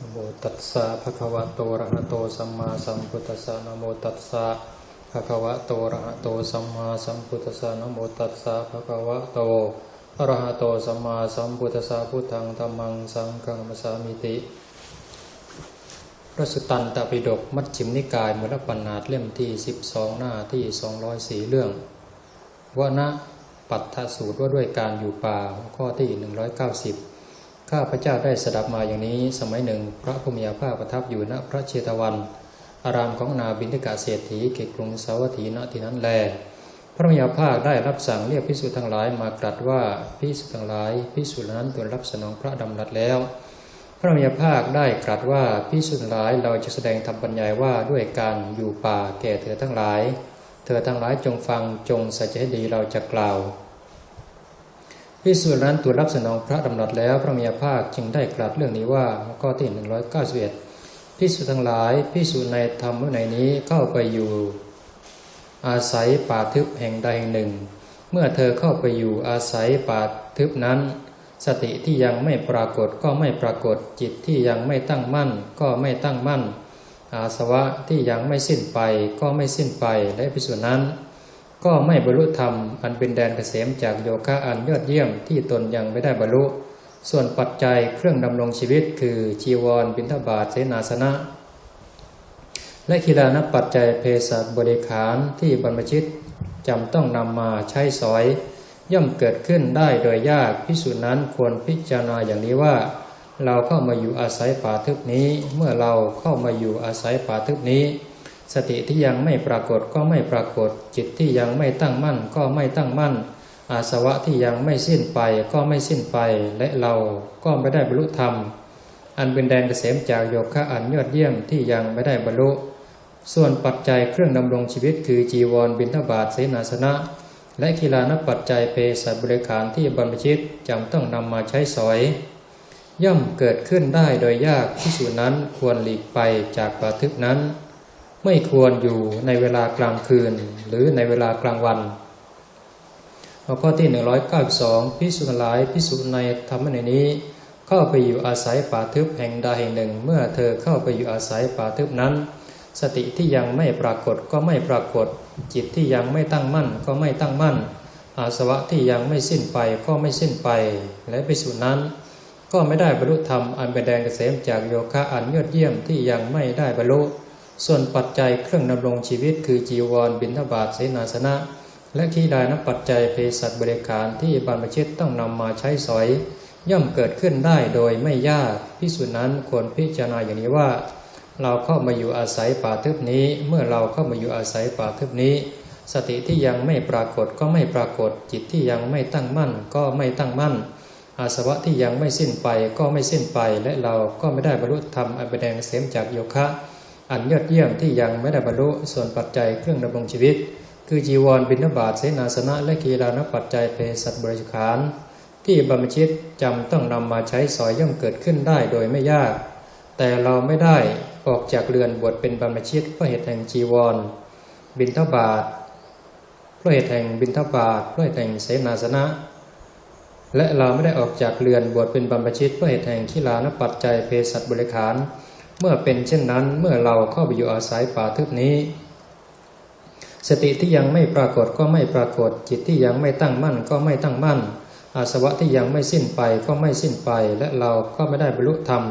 นะโมตัสสะภะคะวะโตระหะโตสัมมาสัมพุทธัสสะนะโมตัสสะภะคะวะโตระหะโตสัมมาสัมพุทธัสสะนะโมตัสสะภะคะวะโตอระหะโตสัมมาสัมพุทธัสสะพุทธังธัมมังสังฆังมัสสามิติพระสุตันตปิฎกมัชฌิมนิกายมูลปัญนาตเล่มที่ 12 หน้าที่ 204 เรื่องวนะปัตถสูตรว่าด้วยการอยู่ป่าข้อที่ 190 ข้าพระเจ้าได้สดับมาอย่างนี้ สมัยหนึ่ง พระพุทธยาภาคประทับอยู่ณพระเชตวัน อารามของนาบินทิกาเศรษฐีเกตกรุงสาวัตถีณที่นั้นแล พระมยาภาคได้รับสั่งเรียกพิสุทั้งหลายมากรัดว่าพิสุทั้งหลายพิสุนั้นตัวรับสนองพระดำรัสแล้ว พระมยาภาคได้ตรัสว่าพิสุทั้งหลายเราจะแสดงธรรมบรรยายว่าด้วยการอยู่ป่าแก่เธอทั้งหลาย เธอทั้งหลายจงฟังจงใส่ใจให้ดีเราจะกล่าว พิสุนั้นตัวรับสนองพระดำรัสแล้วพระมยภาคจึงได้กลัดเรื่องนี้ว่าข้อที่191พิสุทั้งหลายพิสุในธรรมวินัยนี้เข้าไปอยู่ อาศัยป่าทึบแห่งใดแห่งหนึ่ง เมื่อเธอเข้าไปอยู่อาศัยป่าทึบนั้น สติที่ยังไม่ปรากฏก็ไม่ปรากฏจิตที่ยังไม่ตั้งมั่น ก็ไม่ตั้งมั่น อาสวะที่ยังไม่สิ้นไปก็ไม่สิ้นไปและพิสุนั้น ก็ไม่บรรลุธรรม อันเป็นแดนเกษมจากโยคะอันยอดเยี่ยมที่ตนยังไม่ได้บรรลุ ส่วนปัจจัยเครื่องดำรงชีวิต คือจีวรบิณฑบาตเสนาสนะ และกีฬานปัจจัยเภสัชบริขารที่บรรพชิตจำต้องนำมาใช้สอย ย่อมเกิดขึ้นได้โดยยากพิสูจน์นั้นควรพิจารณาอย่างนี้ว่า เราเข้ามาอยู่อาศัยป่าทึบนี้ เมื่อเราเข้ามาอยู่อาศัยป่าทึบนี้ สติที่ยังไม่ปรากฏก็ไม่ปรากฏ จิตที่ยังไม่ตั้งมั่นก็ไม่ตั้งมั่น อาสวะที่ยังไม่สิ้นไปก็ไม่สิ้นไป และเราก็ไม่ได้บรรลุธรรม อันเป็นแดนเกษมจากโยคะอันยอดเยี่ยมที่ยังไม่ได้บรรลุ ส่วนปัจจัยเครื่องดำรงชีวิตคือจีวรบิณฑบาตเสนาสนะ และกีฬานปัจจัยเภสัชบริขารที่บรรพชิตจำต้องนำมาใช้สอยย่อมเกิดขึ้นได้โดยยากที่สุนั้นควรหลีกไปจากปาทึบนั้น ไม่ควรอยู่ในเวลากลางคืนหรือในเวลากลางวันข้อที่ 192พิสุนหลายพิสุในธรรมในนี้ เข้าไปอยู่อาศัยป่าทึบแห่งใดแห่งหนึ่ง เมื่อเธอเข้าไปอยู่อาศัยป่าทึบนั้น สติที่ยังไม่ปรากฏก็ไม่ปรากฏ จิตที่ยังไม่ตั้งมั่นก็ไม่ตั้งมั่น อาสวะที่ยังไม่สิ้นไปก็ไม่สิ้นไป และพิสุนั้น ก็ไม่ได้บรรลุธรรมอันเป็นแดนเกษมจากโยคะอันยอดเยี่ยมที่ยังไม่ได้บรรลุ ส่วนปัจจัยเครื่องดำรงชีวิตคือจีวรบิณฑบาตเสนาสนะ และที่ดานปัจจัยเภสัชบริการที่บรรพชิตต้องนำมาใช้สอย ย่อมเกิดขึ้นได้โดยไม่ยากพิสุนั้นควรพิจารณาอย่างนี้ว่า เราเข้ามาอยู่อาศัยป่าทึบนี้ เมื่อเราเข้ามาอยู่อาศัยป่าทึบนี้ สติที่ยังไม่ปรากฏก็ไม่ปรากฏ จิตที่ยังไม่ตั้งมั่นก็ไม่ตั้งมั่น อาสวะที่ยังไม่สิ้นไปก็ไม่สิ้นไปและเราก็ไม่ได้บรรลุธรรมอันเป็นแดงเสมจากโยคะ อันยอดเยี่ยมที่ยังไม่ได้บรรลุส่วนปัจจัยเครื่องดำรงชีวิต คือจีวรบิณฑบาตเสนาสนะ และกีฬานปัจจัยเภสัชบริขาร ที่บรรพชิตจำต้องนำมาใช้สอยย่อมเกิดขึ้นได้โดยไม่ยาก แต่เราไม่ได้ออกจากเรือนบวชเป็นบรรพชิตเพราะเหตุแห่งจีวร บิณฑบาตเพราะเหตุแห่งบิณฑบาตเพราะเหตุแห่งเสนาสนะและเราไม่ได้ออกจากเรือนบวชเป็นบรรพชิตเพราะเหตุแห่งขีลานปัจจัยเภสัชบริขาร เมื่อเป็นเช่นนั้นเมื่อเราเข้าไปอยู่อาศัยป่าทึบนี้ สติที่ยังไม่ปรากฏก็ไม่ปรากฏ จิตที่ยังไม่ตั้งมั่นก็ไม่ตั้งมั่น อาสวะที่ยังไม่สิ้นไปก็ไม่สิ้นไป และเราก็ไม่ได้บรรลุธรรม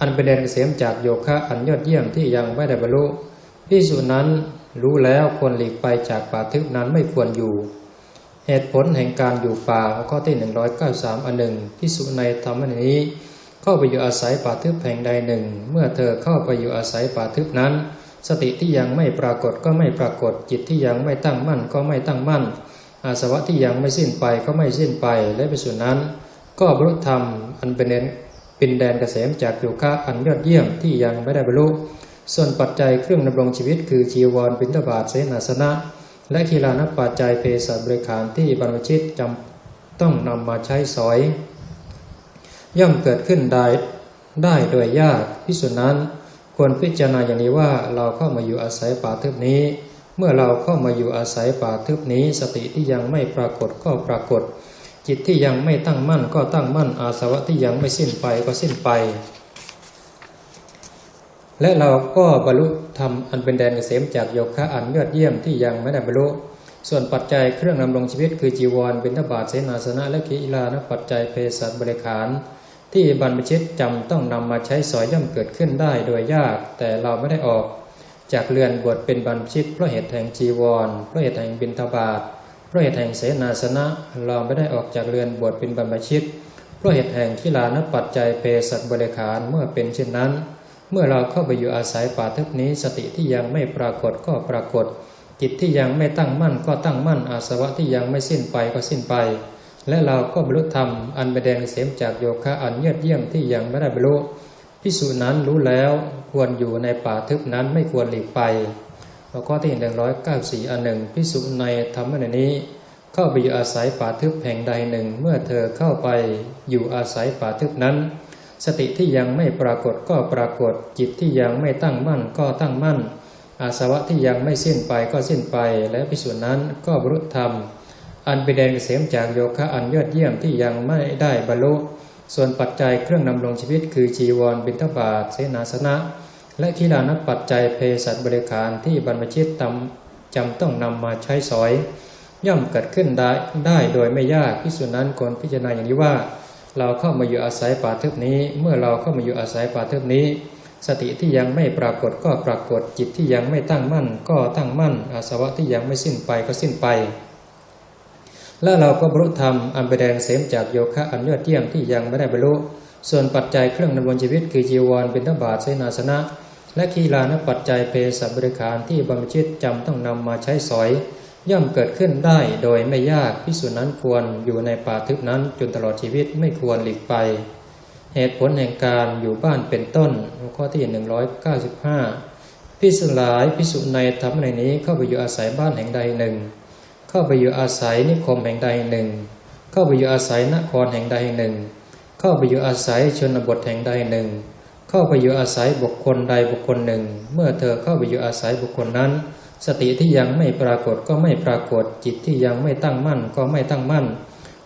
อันเป็นแดนเกษมจากโยคะอันยอดเยี่ยมที่ยังไม่ได้บรรลุพิสูจนั้นรู้แล้วควรหลีกไปจากป่าทึบนั้นไม่ควรอยู่ เหตุผลแห่งการอยู่ป่าข้อที่ 193 อันหนึ่งพิสูจในธรรมนี้ เข้าไปอยู่อาศัยป่าทึบแห่งใดหนึ่ง เมื่อเธอเข้าไปอยู่อาศัยป่าทึบนั้น สติที่ยังไม่ปรากฏก็ไม่ปรากฏ จิตที่ยังไม่ตั้งมั่นก็ไม่ตั้งมั่น อาสวะที่ยังไม่สิ้นไปก็ไม่สิ้นไปและพิสูจนั้น ก็บรรลุธรรมอันเป็นเป็นแดนเกษมจากโยคะอันยอดเยี่ยมที่ยังไม่ได้บรรลุส่วนปัจจัยเครื่องดำรงชีวิตคือจีวรบิณฑบาตเสนาสนะ และกีฬานปัจจัยเภสัชบริขารที่บรรพชิตจำต้องนำมาใช้สอย ย่อมเกิดขึ้นได้ได้โดยยากพิสุนั้น ควรพิจารณาอย่างนี้ว่าเราเข้ามาอยู่อาศัยป่าทึบนี้ เมื่อเราเข้ามาอยู่อาศัยป่าทึบนี้ สติที่ยังไม่ปรากฏก็ปรากฏ จิตที่ยังไม่ตั้งมั่นก็ตั้งมั่น อาสวะที่ยังไม่สิ้นไปก็สิ้นไป และเราก็บรรลุธรรมอันเป็นแดนเกษมจากโยคะอันยอดเยี่ยมที่ยังไม่ได้บรรลุส่วนปัจจัยเครื่องนำรงชีวิตคือจีวรบิณฑบาตเสนาสนะและกีฬานปัจจัยเภสัชบริขาร ที่บรรพชิตจำต้องนำมาใช้สอยย่อมเกิดขึ้นได้โดยยาก แต่เราไม่ได้ออก จากเรือนบวชเป็นบรรพชิตเพราะเหตุแห่งจีวร เพราะเหตุแห่งบิณฑบาตเพราะเหตุแห่งเสนาสนะ เราไม่ได้ออกจากเรือนบวชเป็นบรรพชิต เพราะเหตุแห่งกีฬานปัจจัยเภสัชบริขารเมื่อเป็นเช่นนั้น เมื่อเราเข้าไปอยู่อาศัยป่าทึบนี้สติที่ยังไม่ปรากฏก็ปรากฏจิตที่ยังไม่ตั้งมั่นก็ตั้งมั่นอาสวะที่ยังไม่สิ้นไปก็สิ้นไป และเราก็บรรลุธรรมอันเป็นแดนเกษมจากโยคะอันเยียมเยี่ยมที่ยังไม่ได้บรรลุพิสูจนั้นรู้แล้วควรอยู่ในป่าทึบนั้นไม่ควรหลีกไปหัวข้อที่หนึ่งร้อยเก้าสี่อันหนึ่งพิสูจในธรรมในนี้ เข้าไปอยู่อาศัยป่าทึบแห่งใดหนึ่ง เมื่อเธอเข้าไปอยู่อาศัยป่าทึบนั้น สติที่ยังไม่ปรากฏก็ปรากฏ จิตที่ยังไม่ตั้งมั่นก็ตั้งมั่น อาสวะที่ยังไม่สิ้นไปก็สิ้นไป และพิสูจน์นั้นก็บรรลุธรรม อันเป็นแดนเกษมจากโยคะอันยอดเยี่ยมที่ยังไม่ได้บรรลุ ส่วนปัจจัยเครื่องนำรงชีวิต คือจีวรบิณฑบาตเสนาสนะ และกีฬานักปัจจัยเพศัชบริขารที่บรรพชิตตำจำต้องนำมาใช้สอย ย่อมเกิดขึ้นได้ได้โดยไม่ยากพิสูจน์นั้นควรพิจารณาอย่างนี้ว่า เราเข้ามาอยู่อาศัยป่าทึบนี้ เมื่อเราเข้ามาอยู่อาศัยป่าทึบนี้สติที่ยังไม่ปรากฏก็ปรากฏจิตที่ยังไม่ตั้งมั่น ก็ตั้งมั่น อาสวะที่ยังไม่สิ้นไปก็สิ้นไป และเราก็บรรลุธรรมอันเป็นแดนเสมจากโยคะอันยอดเยี่ยมที่ยังไม่ได้บรรลุส่วนปัจจัยเครื่องดำรงชีวิตคือจีวรเป็นทบาทเสนาสนะ และคีลานปัจจัยเพศบริขารที่บรรพชิตจำต้องนำมาใช้สอย ย่อมเกิดขึ้นได้โดยไม่ยากพิสูจน์นั้นควรอยู่ในป่าทึบนั้นจนตลอดชีวิตไม่ควรหลีกไป เหตุผลแห่งการอยู่บ้านเป็นต้นหัวข้อที่ 195พิสุหลายพิสุในธรรมในนี้เข้าไปอยู่อาศัยบ้านแห่งใดหนึ่ง เข้าไปอยู่อาศัยนิคมแห่งใดหนึ่ง เข้าไปอยู่อาศัยนครแห่งใดหนึ่ง เข้าไปอยู่อาศัยชนบทแห่งใดหนึ่ง เข้าไปอยู่อาศัยบุคคลใดบุคคลหนึ่ง เมื่อเธอเข้าไปอยู่อาศัยบุคคลนั้น สติที่ยังไม่ปรากฏก็ไม่ปรากฏ จิตที่ยังไม่ตั้งมั่นก็ไม่ตั้งมั่น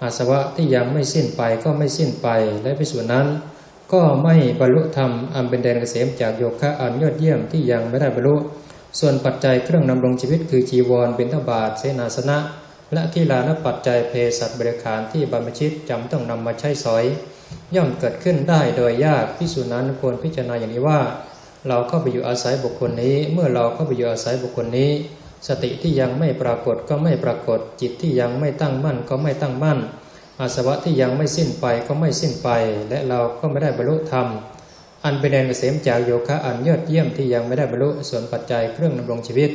อาสวะที่ยังไม่สิ้นไปก็ไม่สิ้นไป และพิสูจนนั้น ก็ไม่บรรลุธรรมอันเป็นแดนเกษมจากโยคะอันยอดเยี่ยมที่ยังไม่ได้บรรลุ ส่วนปัจจัยเครื่องนำรงชีวิตคือจีวร บิณฑบาตเสนาสนะ และที่ลานปัจจัยเพศัชบริขารที่บรรพชิตจำต้องนำมาใช้สอย ย่อมเกิดขึ้นได้โดยยากพิสูจน์นั้นควรพิจารณาอย่างนี้ว่า เราเข้าไปอยู่อาศัยบุคคลนี้ เมื่อเราเข้าไปอยู่อาศัยบุคคลนี้ สติที่ยังไม่ปรากฏก็ไม่ปรากฏ จิตที่ยังไม่ตั้งมั่นก็ไม่ตั้งมั่น อาสวะที่ยังไม่สิ้นไปก็ไม่สิ้นไป และเราก็ไม่ได้บรรลุธรรม อันเป็นแดนเกษมจากโยคะอันยอดเยี่ยมที่ยังไม่ได้บรรลุส่วนปัจจัยเครื่องดำรงชีวิต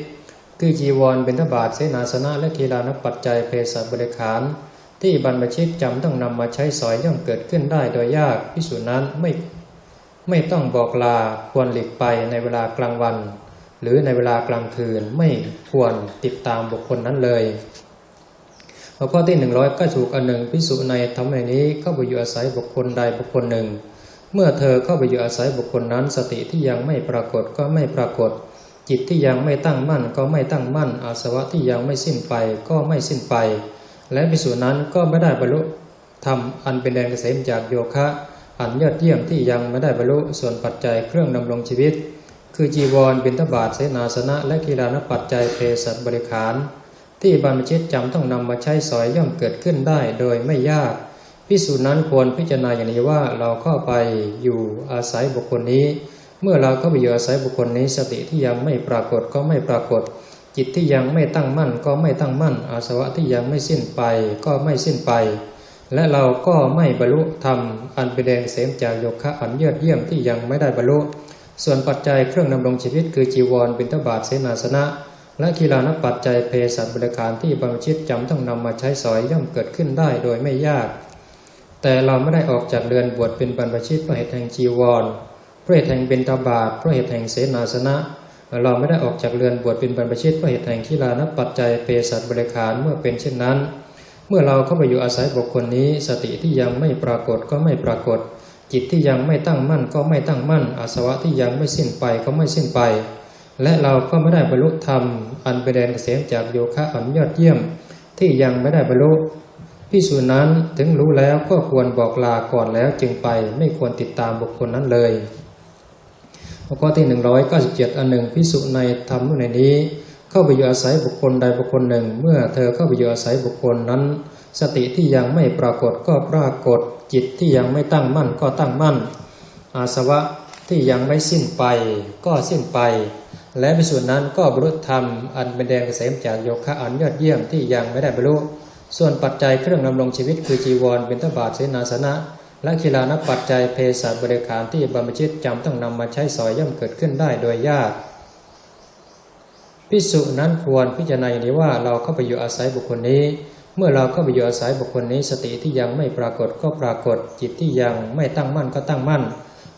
คือจีวรเป็นทบาทเสนาสนะและกีฬานปัจจัยเพศบริขาร ที่บรรพชิตจำต้องนำมาใช้สอยย่อมเกิดขึ้นได้โดยยากพิสูจน์นั้นไม่ไม่ต้องบอกลาควรหลีกไปในเวลากลางวัน หรือในเวลากลางคืนไม่ควรติดตามบุคคลนั้นเลยหัวข้อที่หนึ่งร้อยก็ถูกอันหนึ่งพิสูจในธรรมในนี้เข้าไปอยู่อาศัยบุคคลใดบุคคลหนึ่ง เมื่อเธอเข้าไปอยู่อาศัยบุคคลนั้น สติที่ยังไม่ปรากฏก็ไม่ปรากฏ จิตที่ยังไม่ตั้งมั่นก็ไม่ตั้งมั่น อาสวะที่ยังไม่สิ้นไปก็ไม่สิ้นไป และพิสูจนั้นก็ไม่ได้บรรลุธรรมอันเป็นแดนเกษมจากโยคะ อันยอดเยี่ยมที่ยังไม่ได้บรรลุส่วนปัจจัยเครื่องดำรงชีวิต คือจีวรบิณฑบาตเสนาสนะ และกีฬานปัจจัยเพศัชบริขาร ที่บรรพชิตจำต้องนำมาใช้สอยย่อมเกิดขึ้นได้โดยไม่ยาก พิสูจน์นั้นควรพิจารณาอย่างนี้ว่าเราเข้าไปอยู่อาศัยบุคคลนี้ เมื่อเราเข้าไปอยู่อาศัยบุคคลนี้ สติที่ยังไม่ปรากฏก็ไม่ปรากฏ จิตที่ยังไม่ตั้งมั่นก็ไม่ตั้งมั่น อาสวะที่ยังไม่สิ้นไปก็ไม่สิ้นไป และเราก็ไม่บรรลุธรรมอันเป็นแดนเสมจากโยคะอันยอดเยี่ยมที่ยังไม่ได้บรรลุ ส่วนปัจจัยเครื่องดำรงชีวิตคือจีวรบิณฑบาตเสนาสนะและกีฬานปัจจัยเพศัชบริการที่บรรชิตจำต้องนำมาใช้สอยย่อมเกิดขึ้นได้โดยไม่ยาก แต่เราไม่ได้ออกจากเรือนบวชเป็นบรรพชิตเพราะเหตุแห่งจีวรเพราะเหตุแห่งเบิณฑบาตเพราะเหตุแห่งเสนาสนะ เราไม่ได้ออกจากเรือนบวชเป็นบรรพชิตเพราะเหตุแห่งกีฬานปัจจัยเพศัชบริการเมื่อเป็นเช่นนั้น เมื่อเราเข้าไปอยู่อาศัยบุคคลนี้ สติที่ยังไม่ปรากฏก็ไม่ปรากฏ จิตที่ยังไม่ตั้งมั่นก็ไม่ตั้งมั่น อาสวะที่ยังไม่สิ้นไปก็ไม่สิ้นไป และเราก็ไม่ได้บรรลุธรรม อันเป็นแดนเกษมจากโยคะอันยอดเยี่ยม ที่ยังไม่ได้บรรลุ พิสูจน์นั้น ถึงรู้แล้วก็ควรบอกลาก่อนแล้วจึงไปไม่ควรติดตามบุคคลนั้นเลยข้อที่ 197 อันหนึ่งพิสุในธรรมในนี้ เข้าไปอยู่อาศัยบุคคลใดบุคคลหนึ่ง เมื่อเธอเข้าไปอยู่อาศัยบุคคลนั้น สติที่ยังไม่ปรากฏก็ปรากฏ จิตที่ยังไม่ตั้งมั่นก็ตั้งมั่น อาสวะที่ยังไม่สิ้นไปก็สิ้นไป และในส่วนนั้นก็บรรลุธรรมอันเป็นแดนเกษมจากโยคะอันยอดเยี่ยมที่ยังไม่ได้บรรลุ ส่วนปัจจัยเครื่องดำรงชีวิตคือจีวรเป็นทบาทเสนาสนะ และกีฬานปัจจัยเพศบริขารที่บรรพชิตจำต้องนำมาใช้สอยย่อมเกิดขึ้นได้โดยยากพิสุนั้นควรพิจารณาอย่างนี้ว่าเราเข้าไปอยู่อาศัยบุคคลนี้ เมื่อเราเข้าไปอยู่อาศัยบุคคลนี้ สติที่ยังไม่ปรากฏก็ปรากฏ จิตที่ยังไม่ตั้งมั่นก็ตั้งมั่น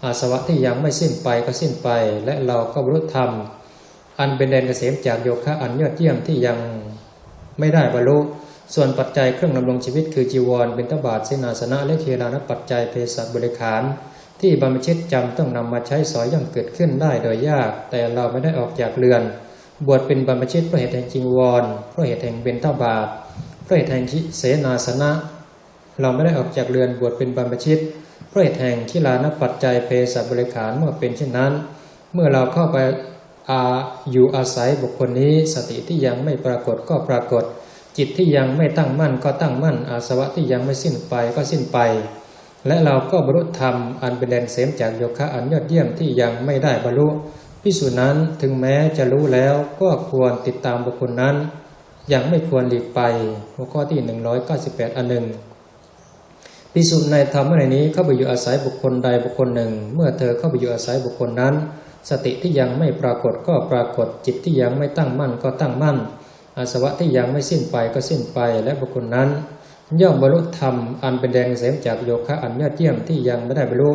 อาสวะที่ยังไม่สิ้นไปก็สิ้นไป และเราก็บรรลุธรรม อันเป็นแดนเกษมจากโยคะอันยอดเยี่ยมที่ยังไม่ได้บรรลุ ส่วนปัจจัยเครื่องดำรงชีวิตคือจีวรเป็นตบาทเสนาสนะ และเคลานปัจจัยเภสัชบริขาร ที่บรรพชิตจำต้องนำมาใช้สอยย่อมเกิดขึ้นได้โดยยาก แต่เราไม่ได้ออกจากเรือน บวชเป็นบรรพชิตเพราะเหตุแห่งจีวรเพราะเหตุแห่งเบญทบาทเพราะเหตุแห่งเสนาสนะ เราไม่ได้ออกจากเรือนบวชเป็นบรรพชิตเพราะเหตุแห่งขีลานปัจจัยเภสัชบริขารเมื่อเป็นเช่นนั้น เมื่อเราเข้าไปอาอยู่อาศัยบุคคลนี้สติที่ยังไม่ปรากฏก็ปรากฏ จิตที่ยังไม่ตั้งมั่นก็ตั้งมั่น อาสวะที่ยังไม่สิ้นไปก็สิ้นไป และเราก็บรรลุธรรมอันเป็นแดนเสมจากโยคะอันยอดเยี่ยมที่ยังไม่ได้บรรลุพิสูจนั้นถึงแม้จะรู้แล้วก็ควรติดตามบุคคลนั้น ยังไม่ควรหลีกไปหัวข้อที่ 198 อันหนึ่งพิสูจในธรรมในนี้เข้าไปอยู่อาศัยบุคคลใดบุคคลหนึ่ง เมื่อเธอเข้าไปอยู่อาศัยบุคคลนั้น สติที่ยังไม่ปรากฏก็ปรากฏจิตที่ยังไม่ตั้งมั่นก็ตั้งมั่น อาสวะที่ยังไม่สิ้นไปก็สิ้นไปและบุคคลนั้น ย่อมบรรลุธรรมอันเป็นแดนเกษมจากโยคะอันยอดเยี่ยมที่ยังไม่ได้บรรลุ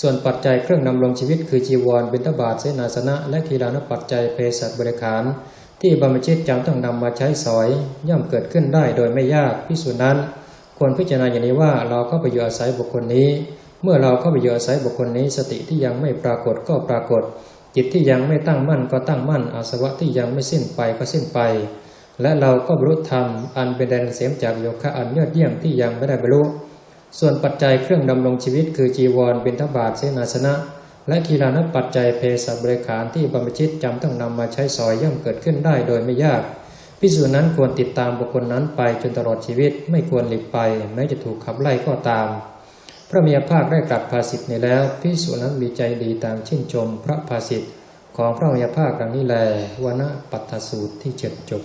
ส่วนปัจจัยเครื่องนำรงชีวิตคือจีวร บิณฑบาตเสนาสนะ และกีฬานปัจจัยเภสัชบริขาร ที่บรรพชิตจำต้องนำมาใช้สอย ย่อมเกิดขึ้นได้โดยไม่ยากพิสูจน์นั้น ควรพิจารณาอย่างนี้ว่าเราเข้าไปอยู่อาศัยบุคคลนี้ เมื่อเราเข้าไปอยู่อาศัยบุคคลนี้ สติที่ยังไม่ปรากฏก็ปรากฏ จิตที่ยังไม่ตั้งมั่นก็ตั้งมั่นอาสวะที่ยังไม่สิ้นไปก็สิ้นไป และเราก็บรรลุธรรมอันเป็นแดนเกษมจากโยคะอันยอดเยี่ยมที่ยังไม่ได้บรรลุ ส่วนปัจจัยเครื่องดำรงชีวิต คือจีวรบิณฑบาตเสนาสนะ และกีฬานปัจจัยเพศบริขารที่บรรพชิตจำต้องนำมาใช้สอยย่อมเกิดขึ้นได้โดยไม่ยากพิสูจนั้นควรติดตามบุคคลนั้นไปจนตลอดชีวิตไม่ควรหลีกไป แม้จะถูกขับไล่ก็ตาม พระเมียภาคได้กลับภาสิทธิ์นี้แล้วพิสูจนั้นมีใจดีตามชื่นชมพระภาสิทธิ์ของพระเมียภาคดังนี้แลวนะปัตตสูตรที่เจ็ดจบ